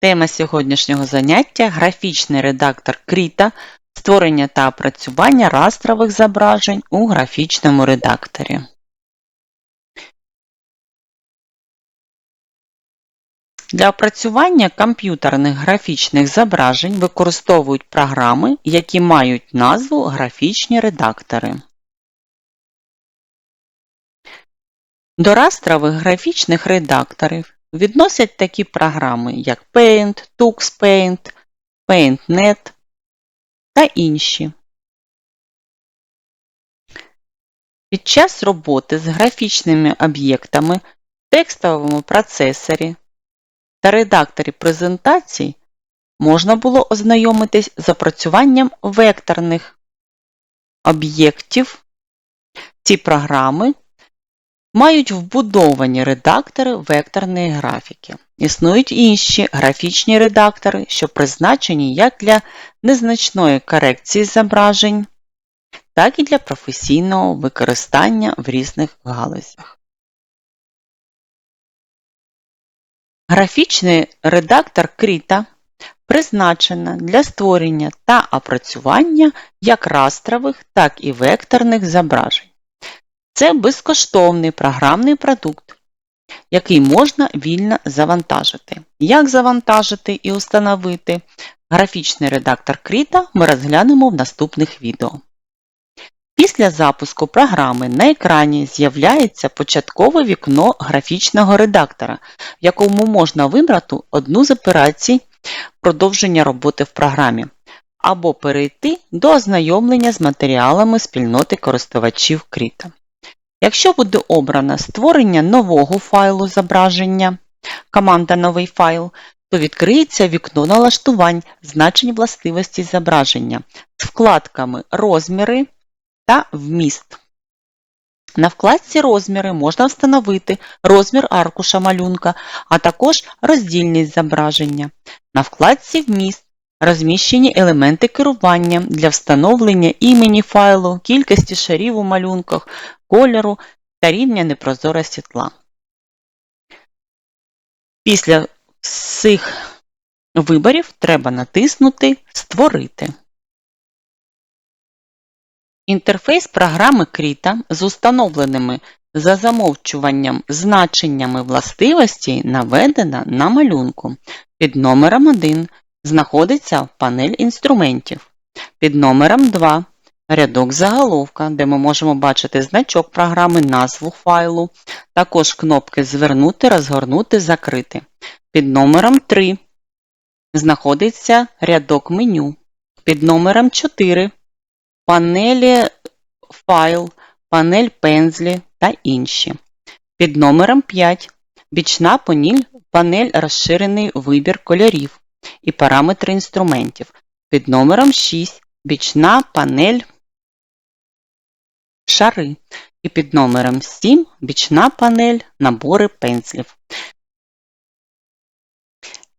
Тема сьогоднішнього заняття – графічний редактор Krita, створення та опрацювання растрових зображень у графічному редакторі. Для опрацювання комп'ютерних графічних зображень використовують програми, які мають назву графічні редактори. До растрових графічних редакторів відносять такі програми, як Paint, TuxPaint, PaintNet та інші. Під час роботи з графічними об'єктами в текстовому процесорі та редакторі презентацій можна було ознайомитись з опрацюванням векторних об'єктів. Ці програми мають вбудовані редактори векторної графіки. Існують інші графічні редактори, що призначені як для незначної корекції зображень, так і для професійного використання в різних галузях. Графічний редактор Krita призначена для створення та опрацювання як растрових, так і векторних зображень. Це безкоштовний програмний продукт, який можна вільно завантажити. Як завантажити і установити графічний редактор Krita ми розглянемо в наступних відео. Після запуску програми на екрані з'являється початкове вікно графічного редактора, в якому можна вибрати одну з операцій продовження роботи в програмі, або перейти до ознайомлення з матеріалами спільноти користувачів Krita. Якщо буде обрано створення нового файлу зображення, команда Новий файл, то відкриється вікно налаштувань значень властивості зображення з вкладками Розміри та Вміст. На вкладці Розміри можна встановити розмір аркуша малюнка, а також роздільність зображення. На вкладці Вміст розміщені елементи керування для встановлення імені файлу, кількості шарів у малюнках, кольору та рівня непрозорості тла. Після всіх виборів треба натиснути Створити. Інтерфейс програми Krita з установленими за замовчуванням значеннями властивостей наведена на малюнку. Під номером 1 знаходиться панель інструментів. Під номером 2 рядок заголовка, де ми можемо бачити значок програми, назву файлу, також кнопки Звернути, розгорнути, закрити. Під номером 3 знаходиться рядок меню. Під номером 4 панелі файл, панель пензлі та інші. Під номером 5 бічна панель, панель розширений вибір кольорів і параметри інструментів. Під номером 6 бічна панель шари. І під номером 7 бічна панель набори пензлів.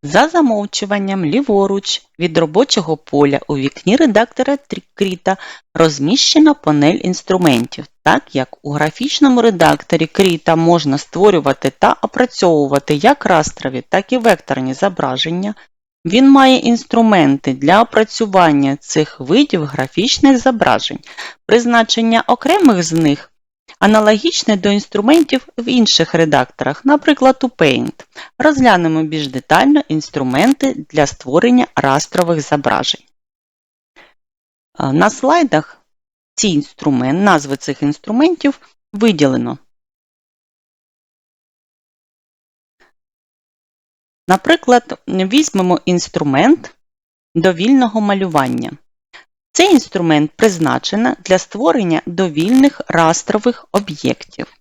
За замовчуванням ліворуч від робочого поля у вікні редактора Krita розміщена панель інструментів, так як у графічному редакторі Krita можна створювати та опрацьовувати як растрові, так і векторні зображення, він має інструменти для опрацювання цих видів графічних зображень, призначення окремих з них аналогічне до інструментів в інших редакторах, наприклад, у Paint. Розглянемо більш детально інструменти для створення растрових зображень. На слайдах ці інструменти, назви цих інструментів виділено. Наприклад, візьмемо інструмент довільного малювання. Цей інструмент призначено для створення довільних растрових об'єктів.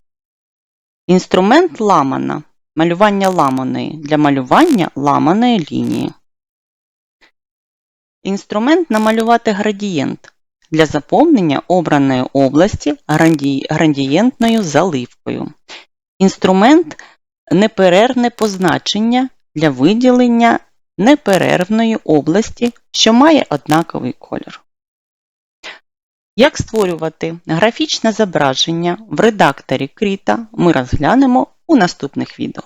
Інструмент ламана малювання ламаної для малювання ламаної лінії. Інструмент намалювати градієнт для заповнення обраної області градієнтною заливкою. Інструмент неперервне позначення для виділення неперервної області, що має однаковий колір. Як створювати графічне зображення в редакторі Кріта ми розглянемо у наступних відео.